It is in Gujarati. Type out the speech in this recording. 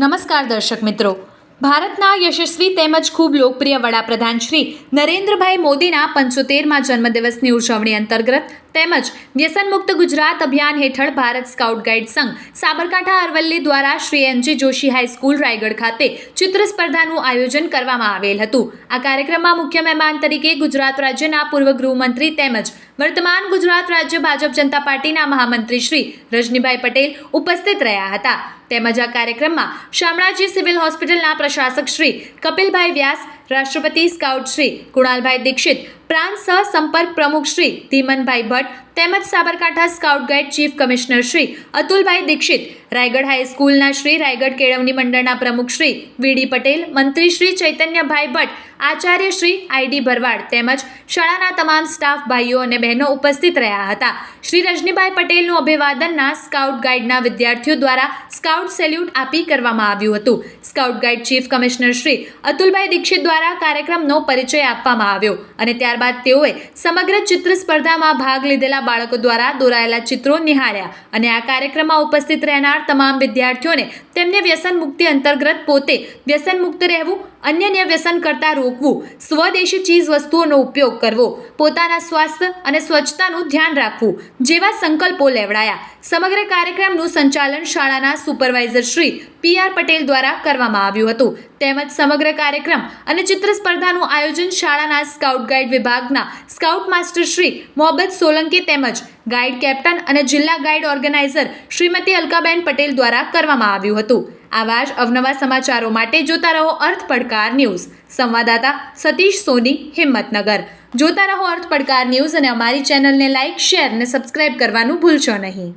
નમસ્કાર દર્શક મિત્રો. ભારતના યશસ્વી તેમજ ખૂબ લોકપ્રિય વડાપ્રધાન શ્રી નરેન્દ્રભાઈ મોદીના પંચોતેરમાં જન્મદિવસની ઉજવણી અંતર્ગત તેમજ વ્યસનમુક્ત ગુજરાત અભિયાન હેઠળ ભારત સ્કાઉટ ગાઈડ સંઘ સાબરકાંઠા અરવલ્લી દ્વારા Shri N G Joshi high school Raigadh ખાતે ચિત્ર સ્પર્ધાનું આયોજન કરવામાં આવેલ હતું. આ કાર્યક્રમમાં મુખ્ય મહેમાન તરીકે ગુજરાત રાજ્યના પૂર્વ ગૃહમંત્રી તેમજ વર્તમાન ગુજરાત રાજ્ય ભાજપ જનતા પાર્ટીના મહામંત્રી શ્રી રજનીભાઈ પટેલ ઉપસ્થિત રહ્યા હતા. તેમજ આ કાર્યક્રમમાં શામળાજી સિવિલ હોસ્પિટલના પ્રશાસક શ્રી કપિલભાઈ વ્યાસ રાષ્ટ્રપતિ સ્કાઉટ શ્રી કુણાલભાઈ દીક્ષિત, પ્રાંત સહ સંપર્ક પ્રમુખ શ્રી ધીમનભાઈ ભટ્ટ, તેમજ Sabarkantha scout guide chief commissioner Shri Atulbhai Dikshit, Raigadh હાઈસ્કૂલના Shri Raigadh કેળવણી મંડળના પ્રમુખ શ્રી વીડી પટેલ, મંત્રી શ્રી ચૈતન્યભાઈ ભટ્ટ, આચાર્ય શ્રી આઈડી ભરવાડ તેમજ શાળાના તમામ સ્ટાફ ભાઈઓ અને બહેનો ઉપસ્થિત રહ્યા હતા. શ્રી રજનીભાઈ પટેલનું અભિવાદનના સ્કાઉટ ગાઈડના વિદ્યાર્થીઓ દ્વારા સ્કાઉટ સેલ્યુટ આપી કરવામાં આવ્યું હતું. Scout guide chief commissioner Shri Atulbhai Dixit દ્વારા કાર્યક્રમનો પરિચય આપવામાં આવ્યો અને ત્યારબાદ તેઓએ સમગ્ર ચિત્ર સ્પર્ધામાં ભાગ લીધેલા બાળકો દ્વારા દોરાયેલા ચિત્રો નિહાળ્યા અને આ કાર્યક્રમમાં ઉપસ્થિત રહેનાર તમામ વિદ્યાર્થીઓને તેમને વ્યસન મુક્તિ અંતર્ગત પોતે વ્યસન મુક્ત રહેવું, અન્યને વ્યસન કરતા રોકવું, સ્વદેશી ચીજ વસ્તુઓનો ઉપયોગ કરવો, પોતાના સ્વાસ્થ્ય અને સ્વચ્છતાનું ધ્યાન રાખવું જેવા સંકલ્પો લેવડાયા. સમગ્ર કાર્યક્રમનું સંચાલન શાળાના supervisor Shri P R Patel દ્વારા કરવામાં આવ્યું હતું. તેમજ સમગ્ર કાર્યક્રમ અને ચિત્ર સ્પર્ધાનું આયોજન શાળાના સ્કાઉટ ગાઈડ વિભાગના સ્કાઉટ માસ્ટર શ્રી મોહબ્બત સોલંકી તેમજ ગાઈડ કેપ્ટન અને જિલ્લા ગાઈડ ઓર્ગેનાઇઝર શ્રીમતી અલકાબેન પટેલ દ્વારા કરવામાં આવ્યું હતું. આવા જ અવનવા સમાચારો માટે જોતા રહો અર્થ પડકાર ન્યૂઝ. સંવાદદાતા સતીશ સોની, હિંમતનગર. જોતા રહો અર્થ પડકાર ન્યૂઝ અને અમારી ચેનલને લાઇક શેર અને સબસ્ક્રાઇબ કરવાનું ભૂલશો નહીં.